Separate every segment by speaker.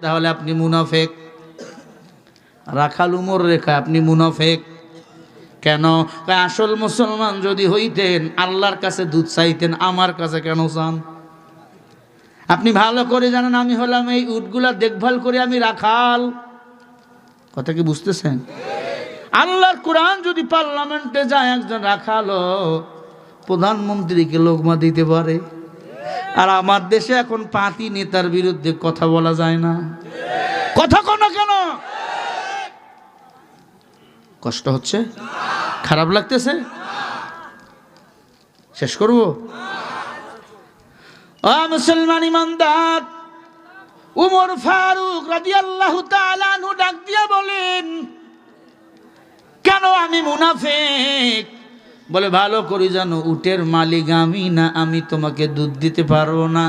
Speaker 1: তাহলে আপনি মুনাফেক। রাখাল উমর রেখা, আপনি মুনাফেক। কেন? আসল মুসলমান যদি হইতেন, আল্লাহর কাছে দুধ চাইতেন, আমার কাছে কেন চান? আপনি ভালো করে জানেন, আমি হলাম এই উটগুলা দেখভাল করে আমি রাখাল। কথা কি বুঝতেছেন? আল্লাহর কোরআন যদি পার্লামেন্টে যায় একজন রাখালো প্রধানমন্ত্রীকে লোকমা দিতে পারে। আর আমার দেশে এখন পাতি নেতার বিরুদ্ধে কথা বলা যায় না। কথা কোনো কেন? কষ্ট হচ্ছে? খারাপ লাগতেছে? শেষ করব? ও মুসলমান ইমানদার, উমর ফারুক তাআলা আনহু ডাক দিয়া বলেন, কেন আমি মুনাফেক? বলে, ভালো করে জানো, উটের মালিক আমি না, আমি তোমাকে দুধ দিতে পারব না।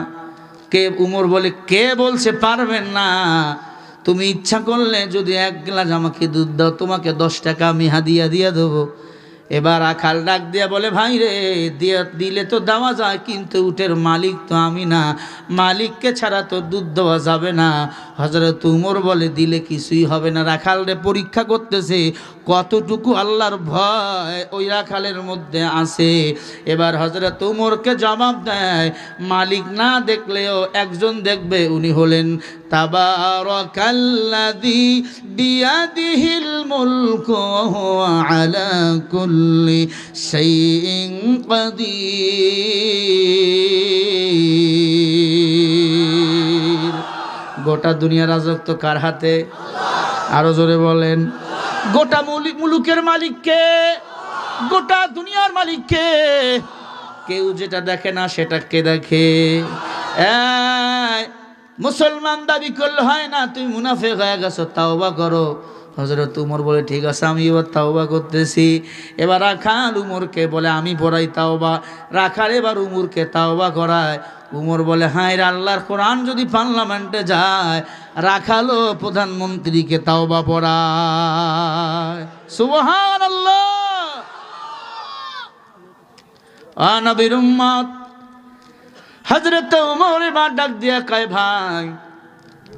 Speaker 1: কে উমর বলে, কে বলছে পারবেন না? তুমি ইচ্ছা করলে যদি এক গ্লাস আমাকে দুধ দাও, তোমাকে দশ টাকা আমি হাদিয়া দিয়ে দেবো। এবার আখাল ডাক দিয়া বলে, ভাই রে, দিয়ে, দিলে তো দেওয়া যায়, কিন্তু উটের মালিক তো আমি না। মালিককে ছাড়া তো দুধ দেওয়া যাবে না। হজরত উমর বলে, দিলে কিছুই হবে না। রাখাল রে পরীক্ষা করতেছে, কতটুকু আল্লাহর ভয় ওই রাখালের মধ্যে আছে? এবার হজরত উমরকে জবাব দেয়, মালিক না দেখলেও একজন দেখবে। উনি হলেন, তাবারাকাল্লাযী বিয়াদিহিল মুলকু আলা কুল্লি শাইইন কাদির গোটা দুনিয়া রাজত্ব কার হাতে? আরও জোরে বলেন। গোটা মুলি- মুলুকের মালিককে, গোটা দুনিয়ার মালিককে, কেউ যেটা দেখে না সেটা কে দেখে মুসলমান দাবি করলে হয় না, তুমি মুনাফে হয়ে গেছো, তাওবা করো। হজরত উমর বলে, ঠিক আছে আমি এবার তাওবা করতেছি। এবার রাখাল উমরকে বলে, আমি পড়াই তাওবা। রাখাল এবার উমরকে তাওবা করায়। উমর বলে, হায় রে আল্লাহর কোরআন যদি পার্লামেন্টে যায় রাখালো প্রধানমন্ত্রীকে তাওবা পড়ায়। সুবহান আল্লাহ হজরত উমর এবার ডাক দিয়া কয়, ভাই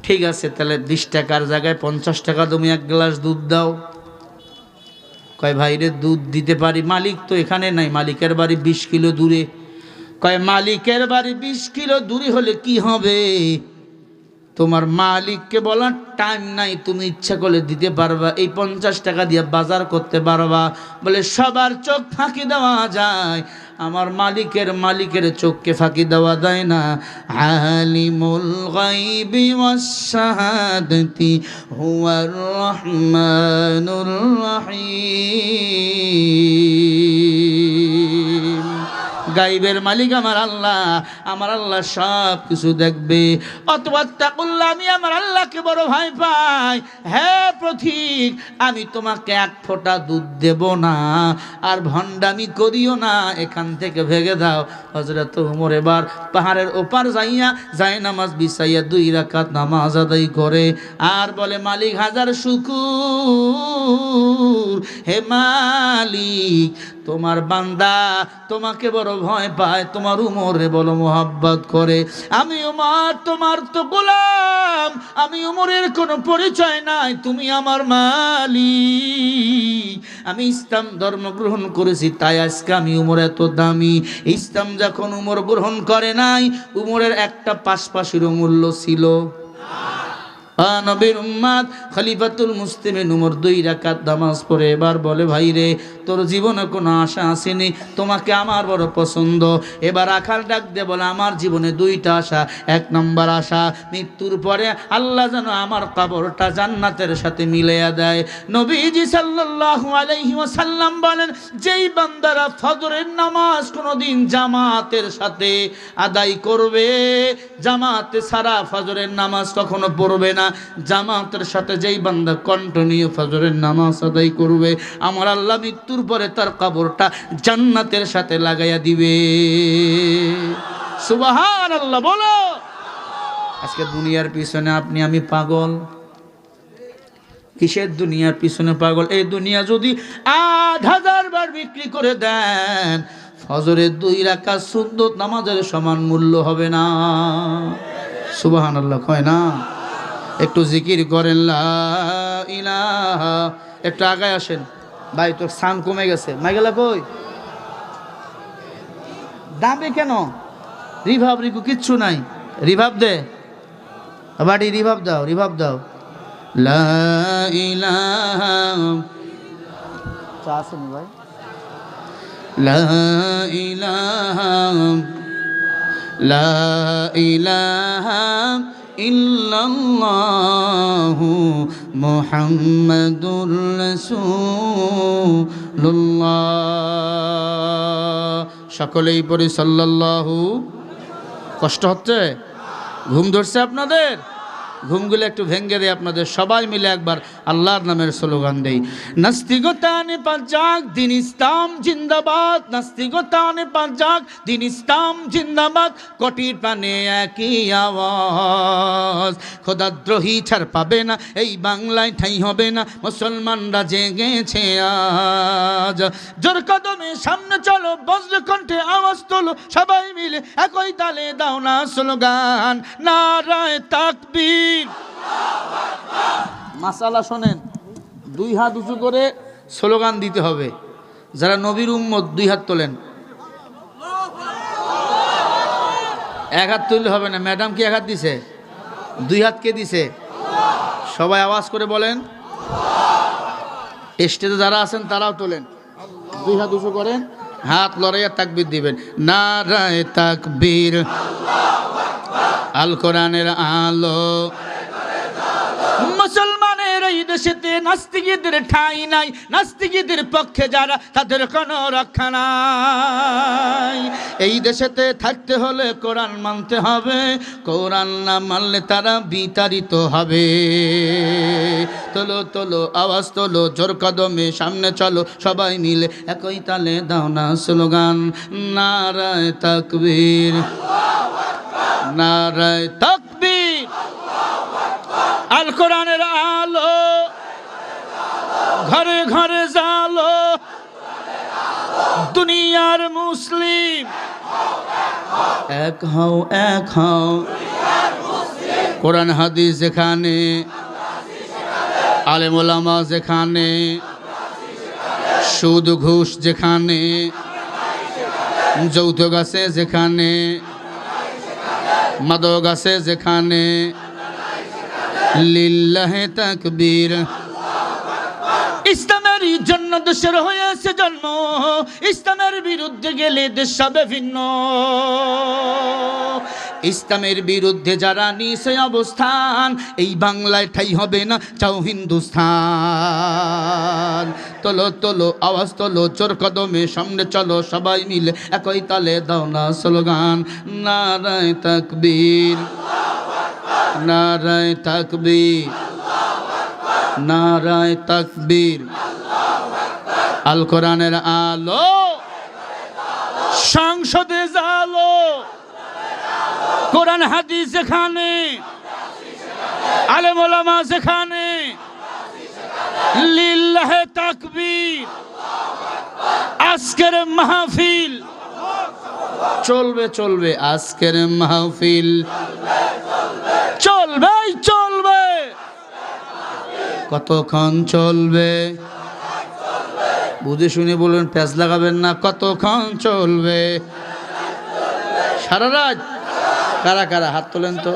Speaker 1: ঠিক আছে, তাহলে বিশ টাকার জায়গায় পঞ্চাশ টাকা তুমি এক গ্লাস দুধ দাও। কয়, ভাই রে, দুধ দিতে পারি? মালিক তো এখানে নাই, মালিকের বাড়ি বিশ কিলো দূরে। কয়, মালিকের বাড়ি বিশ কিলো দূরে হলে কি হবে? তোমার মালিককে বলার টাইম নাই, তুমি ইচ্ছা করলে দিতে পারবা। এই পঞ্চাশ টাকা দিয়ে বাজার করতে পারবা। বলে, সবার চোখ ফাঁকি দেওয়া যায়। আমার মালিকের মালিকের চোখকে ফাঁকি দেওয়া যায় না। আলিমুল গাইবি ওয়াস শাহাদাতি হুয়ার রহমানুর রহিম। গাইবের মালিক আমার আল্লাহ। আমার আল্লাহ সব কিছু দেখবে। অথবা তাকুল্লা আমি আমার আল্লাহকে বড় ভাই পাই। হ্যাঁ প্রথিক আমি তোমাকে এক ফোঁটা দুধ দেব না, আর ভণ্ডামি করিও না। এখান থেকে ভেগে দাও। হজরত উমর এবার পাহাড়ের ওপার যাইয়া যায় নামাজ বিছাইয়া দুই রাকাত নামাজ আদায় করে। আর বলে, মালিক, হাজার শুকুর। হে মালিক, তোমার বান্দা তোমাকে বড় ভয় পায়, তোমার উমরে বড় মোহাব্বত করে। আমি উমর, তোমার তো গোলাম, আমি উমরের কোনো পরিচয় নাই, তুমি আমার মালিক। আমি ইসলাম ধর্ম গ্রহণ করেছি, তাই আজকে আমি উমর এত দামি। ইসলাম যখন উমর গ্রহণ করে নাই, উমরের একটা পাশপাশিরও মূল্য ছিল। নবীর উম্মাদ খলিফাতুল মুসলিমে নুমর দুই রাকাত নামাজ পড়ে, এবার বলে, ভাই রে, তোর জীবনে কোনো আশা আসেনি? তোমাকে আমার বড় পছন্দ। এবার আখাল ডাক দে বলে, আমার জীবনে দুইটা আশা। এক নম্বর আশা, মৃত্যুর পরে আল্লাহ যেন আমার কবরটা জান্নাতের সাথে মিলাইয়া দেয়। নবীজি সাল্লাল্লাহু আলাইহি ওয়াসাল্লাম বলেন, যেই বান্দারা ফজরের নামাজ কোনোদিন জামাতের সাথে আদায় করবে, জামাতে সারা ফজরের নামাজ কখনো পড়বে না। জামাতের সাথে যেই বান্দা কন্টিনিউ ফজরের নামাজ আদায় করবে, আমার আল্লাহ মৃত্যুর পরে তার কবরটা জান্নাতের সাথে লাগাইয়া দিবে। সুবাহান আল্লাহ বলো। আজকে দুনিয়ার পিছনে আপনি, আমি পাগল? কিসের দুনিয়ার পিছনে পাগল? এই দুনিয়া যদি আট হাজার বার বিক্রি করে দেন, ফজরের দুই রাখা সুন্দর নামাজের সমান মূল্য হবে না। সুবাহান আল্লাহ কয় না? একটু জিকির করেন একটু আগায় আসেন। ভাই, তোর সান কমে গেছে। মাইগেলা কই দাবে কেন? রিভাব রিকু, কিচ্ছু নাই। রিভাব দে। বাড়ি রিভাব দাও রিভাব দাও। আসেনি ভাই? লা ইলাহা লা ইল্লাল্লাহু মুহাম্মাদুর সকলেই পড়ি সাল্লাল্লাহু। কষ্ট হচ্ছে? ঘুম ধরছে আপনাদের? ঘুমগুলো একটু ভেঙ্গে দেয় আপনাদের সবাই মিলে একবার আল্লাহর নামের স্লোগান দেই। নাস্তিকতানে পাঁচাক দিন ইসলাম জিন্দাবাদ। নাস্তিকতানে পাঁচাক দিন ইসলাম জিন্দাবাদ। কোটির পানে একই আওয়াজ। খোদাদ্রোহী ছাড় পাবে না, এই বাংলায় ঠাই হবে না, মুসলমানরা জেগেছে আজ। জোর কদমে সামনে চলো, বজ্র কণ্ঠে আওয়াজ তোলো, সবাই মিলে একই তালে দাও না স্লোগান। নারায় তাকবীর। মাসালা শোনেন, দুই হাত উঁচু করে স্লোগান দিতে হবে। যারা নবীর উম্মত, দুই হাত তোলেন। এক হাত তুললে হবে না। ম্যাডাম কি এক হাত দিছে? দুই হাত কে দিছে? সবাই আওয়াজ করে বলেন। স্টেজে যারা আছেন, তারাও তোলেন। দুই হাত উঁচু করেন, হাত লড়াইয়া তাকবির দিবেন। নারায় তাকবীর। আল কোরআনের আলো। মুসলমানের এই দেশেতে নাস্তিকদের ঠাঁই নাই, নাস্তিকদের পক্ষে যারা, তাদের কোনো রক্ষা নাই। এই দেশেতে থাকতে হলে কোরআন মানতে হবে, কোরআন না মানলে তারা বিতাড়িত হবে। তোলো তোলো, আওয়াজ তোলো, জোর কদমে সামনে চলো, সবাই মিলে একই তালে দাও না স্লোগান, নারায় তাকবীর। নারায় তাকবীর। আল কোরআনের আলো ঘরে ঘরে জালো। দুনিয়ার মুসলিম এক হও এক হও। কোরআন, হাদিস যেখানে আলেমোলামা যেখানে, সুদ ঘুষ যেখানে যৌতুক আছে যেখানে মাদক আছে যেখানে লিল্লাহে তাকবীর। ইসলামের জন্য দেশের হয়েছে জন্ম, ইসলামের বিরুদ্ধে গেলে দেশ ভিন্ন। ইসলামের বিরুদ্ধে যারা নিছে অবস্থান, এই বাংলায় ঠাই হবে না, চাও হিন্দুস্থান। তোলো তোলো, আওয়াজ তোলো, চোর কদমে সামনে চলো, সবাই মিলে একই তালে দাও না স্লোগান। নারায় তাকবীর নারায় তাকবীর নারায় তাকবীর। আল কোরআনের আলো, সংসদে জালো। কোরআন, হাদিস যেখানে, আলেম যেখানে আজকের মাহফিল, চলবে চলবে, আজকের মাহফিল চলবে চলবে। কতক্ষণ চলবে? বুঝে শুনে বলবেন প্যাঁচ লাগাবেন না, কতক্ষণ চলবে? সারা রাত কারা কারা? হাত তোলেন তো।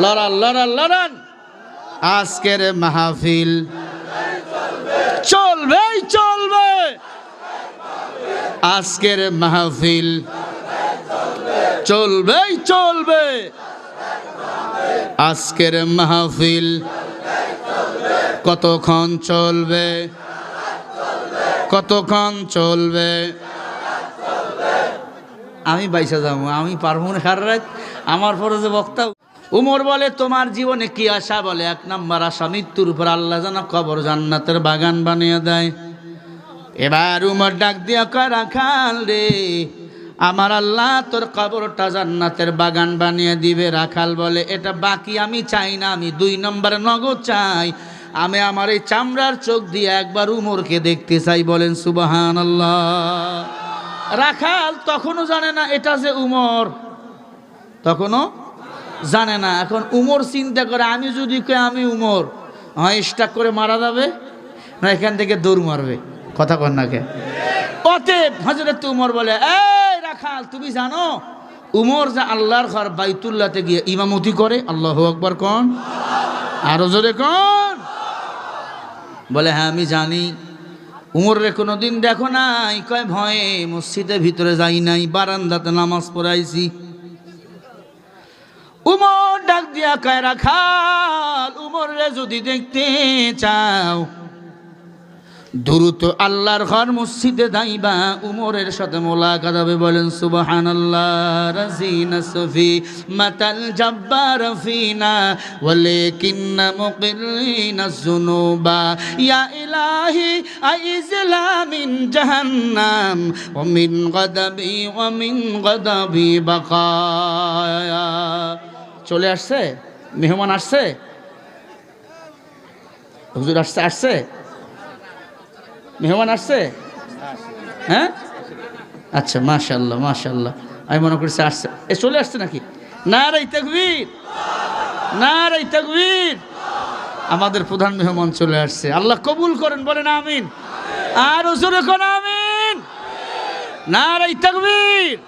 Speaker 1: লড়ান লড়ান লড়ান। আজকের মাহফিল চলবে চলবে। আজকের মাহফিল চলবে চলবে। আজকের মাহফিল কতক্ষণ চলবে? কতক্ষণ চলবে? আমি বাইসা যাব, আমি পারব না সারা রাত। আমার পরে যে বক্তা, উমর বলে, তোমার জীবনে কি আশা? বলে, এক নাম্বার আশা, মৃত্যুর উপর আল্লাহ জানা কবর জান্নাতের বাগান বানিয়ে দেয়। এবার উমর ডাক দিয়া কয়, রাখাল রে, আমার আল্লাহ তোর কবরটা জান্নাতের বাগান বানিয়ে দিবে। রাখাল বলে, এটা বাকি আমি চাই না, আমি দুই নম্বরে নগদ চাই। আমি আমার এই চামড়ার চোখ দিয়ে একবার উমরকে দেখতে চাই। বলেন সুবাহান আল্লাহ রাখাল তখনও জানে না এটা যে উমর। তখনও জানে না। এখন উমর চিন্তা করে, আমি যদি কই আমি উমর, হয় স্টাক করে মারা যাবে, না এখান থেকে দৌড় মারবে। কথা কর না কে? অতএব হজরত উমর বলে, এই রাখাল, তুমি জানো, উমর যে আল্লাহর ঘর বাইতুল্লাতে গিয়ে ইমামতি করে, আল্লাহ আকবর কন। আরও জোরে কন। বলে হ্যাঁ আমি জানি। উমরে কোনো দিন দেখো নাই, কয় ভয়ে মসজিদের ভিতরে যাই নাই, বারান্দাতে নামাজ পড়াইছি। উমর ডাক দিয়া কয়, রাখাল উমরে যদি দেখতে চাও দ্রুত আল্লাহর ঘর মসজিদে দাইবা উমরের সাথে মোলাকাত হবে, বলেন সুবহান আল্লাহ রাজিনা সফি মাতাল জাব্বার ফিনা, ওয়ালাকিন্না মুকিরিনা যুনুবা, ইয়া ইলাহি আইজলা মিন জাহান্নাম ওয়া মিন গাদাবি ওয়া মিন গাদাবি বাকায়া। চলে আসছে? মেহমান আসছে? হুজুর আসছে? আসছে? মেহমান আসছে? হ্যাঁ? আচ্ছা মাশাল্লাহ মাশাল্লাহ আমি মনে করছি আসছে। এ, চলে আসছে নাকি? না রে তকবীর! না রে তকবীর! আমাদের প্রধান মেহমান চলে আসছে। আল্লাহ কবুল করেন, বলেন আমিন। আর জোরে কোন আমিন? না রে তকবীর!